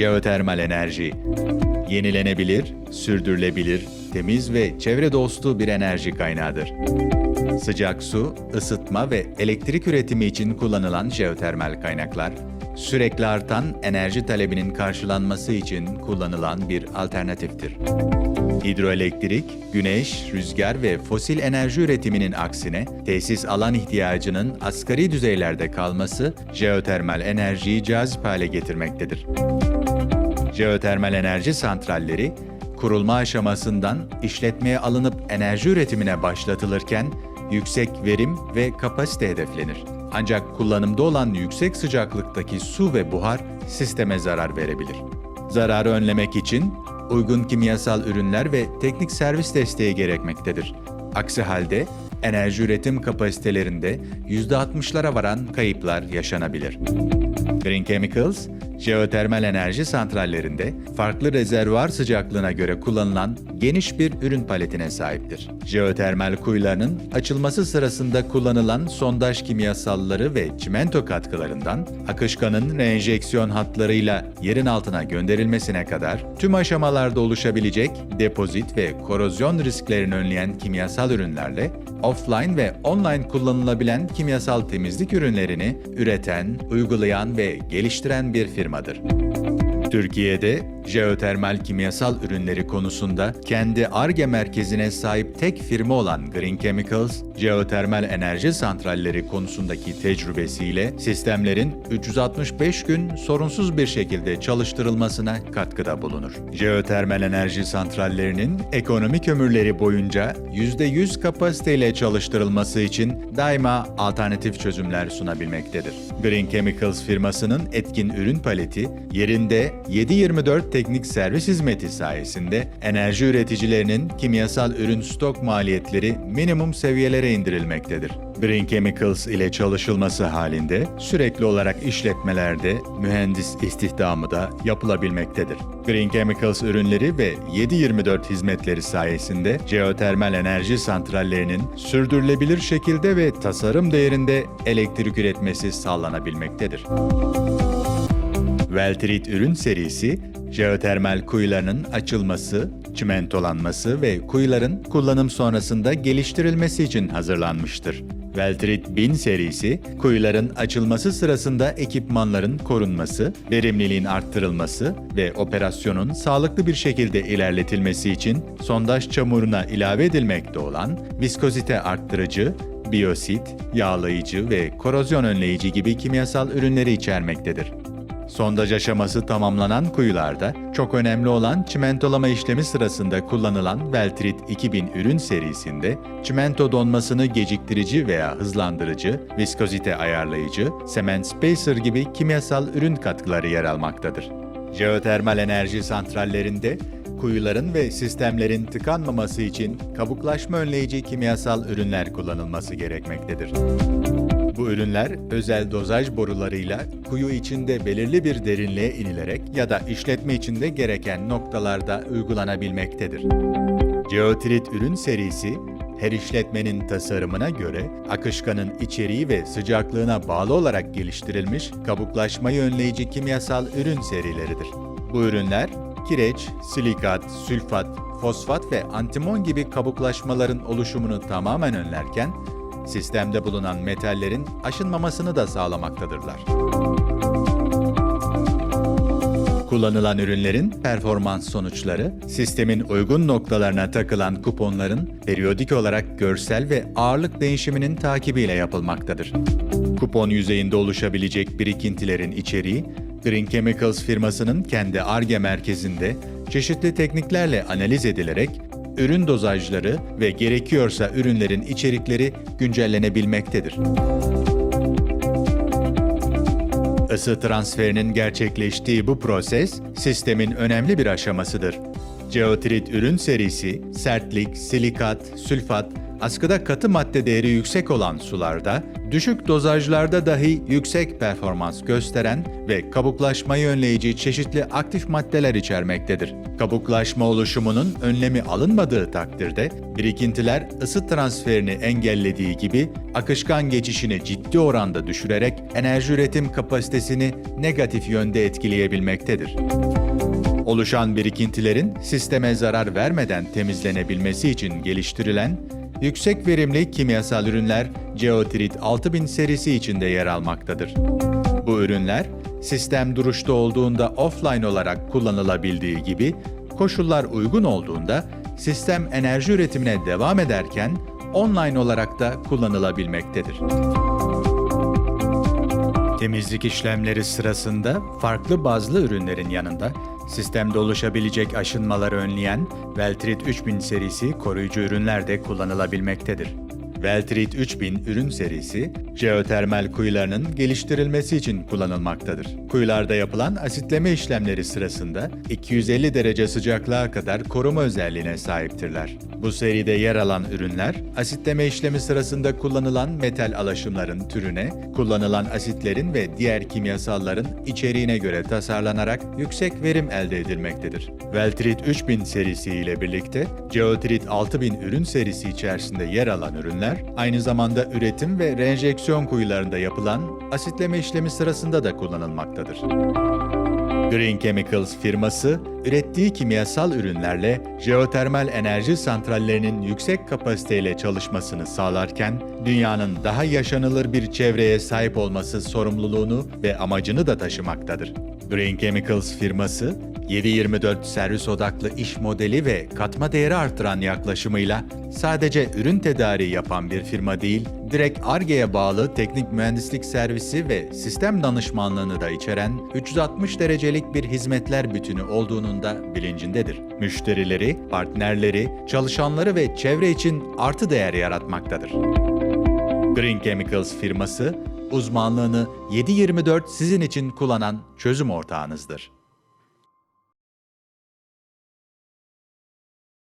Jeotermal enerji. Yenilenebilir, sürdürülebilir, temiz ve çevre dostu bir enerji kaynağıdır. Sıcak su, ısıtma ve elektrik üretimi için kullanılan jeotermal kaynaklar, sürekli artan enerji talebinin karşılanması için kullanılan bir alternatiftir. Hidroelektrik, güneş, rüzgar ve fosil enerji üretiminin aksine tesis alan ihtiyacının asgari düzeylerde kalması jeotermal enerjiyi cazip hale getirmektedir. Jeotermal enerji santralleri kurulma aşamasından işletmeye alınıp enerji üretimine başlatılırken yüksek verim ve kapasite hedeflenir. Ancak kullanımda olan yüksek sıcaklıktaki su ve buhar sisteme zarar verebilir. Zararı önlemek için uygun kimyasal ürünler ve teknik servis desteği gerekmektedir. Aksi halde enerji üretim kapasitelerinde %60'lara varan kayıplar yaşanabilir. Green Chemicals, jeotermal enerji santrallerinde farklı rezervuar sıcaklığına göre kullanılan geniş bir ürün paletine sahiptir. Jeotermal kuyularının açılması sırasında kullanılan sondaj kimyasalları ve çimento katkılarından akışkanın reenjeksiyon hatlarıyla yerin altına gönderilmesine kadar tüm aşamalarda oluşabilecek depozit ve korozyon risklerini önleyen kimyasal ürünlerle offline ve online kullanılabilen kimyasal temizlik ürünlerini üreten, uygulayan ve geliştiren bir firmadır. Türkiye'de jeotermal kimyasal ürünleri konusunda kendi ARGE merkezine sahip tek firma olan Green Chemicals, jeotermal enerji santralleri konusundaki tecrübesiyle sistemlerin 365 gün sorunsuz bir şekilde çalıştırılmasına katkıda bulunur. Jeotermal enerji santrallerinin ekonomik ömürleri boyunca %100 kapasiteyle çalıştırılması için daima alternatif çözümler sunabilmektedir. Green Chemicals firmasının etkin ürün paleti yerinde 7/24 teknik servis hizmeti sayesinde enerji üreticilerinin kimyasal ürün stok maliyetleri minimum seviyelere indirilmektedir. Green Chemicals ile çalışılması halinde sürekli olarak işletmelerde mühendis istihdamı da yapılabilmektedir. Green Chemicals ürünleri ve 7/24 hizmetleri sayesinde jeotermal enerji santrallerinin sürdürülebilir şekilde ve tasarım değerinde elektrik üretmesi sağlanabilmektedir. Veltrit ürün serisi, jeotermal kuyularının açılması, çimentolanması ve kuyuların kullanım sonrasında geliştirilmesi için hazırlanmıştır. Veltrit 1000 serisi, kuyuların açılması sırasında ekipmanların korunması, verimliliğin arttırılması ve operasyonun sağlıklı bir şekilde ilerletilmesi için sondaj çamuruna ilave edilmekte olan viskozite arttırıcı, biyosit, yağlayıcı ve korozyon önleyici gibi kimyasal ürünleri içermektedir. Sondaj aşaması tamamlanan kuyularda çok önemli olan çimentolama işlemi sırasında kullanılan Veltrit 2000 ürün serisinde çimento donmasını geciktirici veya hızlandırıcı, viskozite ayarlayıcı, cement spacer gibi kimyasal ürün katkıları yer almaktadır. Jeotermal enerji santrallerinde kuyuların ve sistemlerin tıkanmaması için kabuklaşma önleyici kimyasal ürünler kullanılması gerekmektedir. Ürünler özel dozaj borularıyla kuyu içinde belirli bir derinliğe inilerek ya da işletme içinde gereken noktalarda uygulanabilmektedir. Geotrit ürün serisi, her işletmenin tasarımına göre akışkanın içeriği ve sıcaklığına bağlı olarak geliştirilmiş kabuklaşmayı önleyici kimyasal ürün serileridir. Bu ürünler kireç, silikat, sülfat, fosfat ve antimon gibi kabuklaşmaların oluşumunu tamamen önlerken sistemde bulunan metallerin aşınmamasını da sağlamaktadırlar. Kullanılan ürünlerin performans sonuçları, sistemin uygun noktalarına takılan kuponların periyodik olarak görsel ve ağırlık değişiminin takibiyle yapılmaktadır. Kupon yüzeyinde oluşabilecek birikintilerin içeriği, Green Chemicals firmasının kendi ARGE merkezinde çeşitli tekniklerle analiz edilerek ürün dozajları ve gerekiyorsa ürünlerin içerikleri güncellenebilmektedir. Isı transferinin gerçekleştiği bu proses, sistemin önemli bir aşamasıdır. Geotrit ürün serisi, sertlik, silikat, sülfat, askıda katı madde değeri yüksek olan sularda, düşük dozajlarda dahi yüksek performans gösteren ve kabuklaşmayı önleyici çeşitli aktif maddeler içermektedir. Kabuklaşma oluşumunun önlemi alınmadığı takdirde birikintiler ısı transferini engellediği gibi akışkan geçişini ciddi oranda düşürerek enerji üretim kapasitesini negatif yönde etkileyebilmektedir. Oluşan birikintilerin sisteme zarar vermeden temizlenebilmesi için geliştirilen yüksek verimli kimyasal ürünler Geotrit 6000 serisi içinde yer almaktadır. Bu ürünler sistem duruşta olduğunda offline olarak kullanılabildiği gibi koşullar uygun olduğunda sistem enerji üretimine devam ederken online olarak da kullanılabilmektedir. Temizlik işlemleri sırasında farklı bazlı ürünlerin yanında sistemde oluşabilecek aşınmaları önleyen Veltrit 3000 serisi koruyucu ürünler de kullanılabilmektedir. Veltrit 3000 ürün serisi, jeotermal kuyularının geliştirilmesi için kullanılmaktadır. Kuyularda yapılan asitleme işlemleri sırasında 250 derece sıcaklığa kadar koruma özelliğine sahiptirler. Bu seride yer alan ürünler, asitleme işlemi sırasında kullanılan metal alaşımların türüne, kullanılan asitlerin ve diğer kimyasalların içeriğine göre tasarlanarak yüksek verim elde edilmektedir. Veltrit 3000 serisi ile birlikte Geotrit 6000 ürün serisi içerisinde yer alan ürünler, aynı zamanda üretim ve reenjeksiyon kuyularında yapılan asitleme işlemi sırasında da kullanılmaktadır. Green Chemicals firması, ürettiği kimyasal ürünlerle jeotermal enerji santrallerinin yüksek kapasiteyle çalışmasını sağlarken, dünyanın daha yaşanılır bir çevreye sahip olması sorumluluğunu ve amacını da taşımaktadır. Green Chemicals firması, 7-24 servis odaklı iş modeli ve katma değeri artıran yaklaşımıyla sadece ürün tedariği yapan bir firma değil, direkt ARGE'ye bağlı teknik mühendislik servisi ve sistem danışmanlığını da içeren 360 derecelik bir hizmetler bütünü olduğunun da bilincindedir. Müşterileri, partnerleri, çalışanları ve çevre için artı değer yaratmaktadır. Green Chemicals firması, uzmanlığını 7-24 sizin için kullanan çözüm ortağınızdır.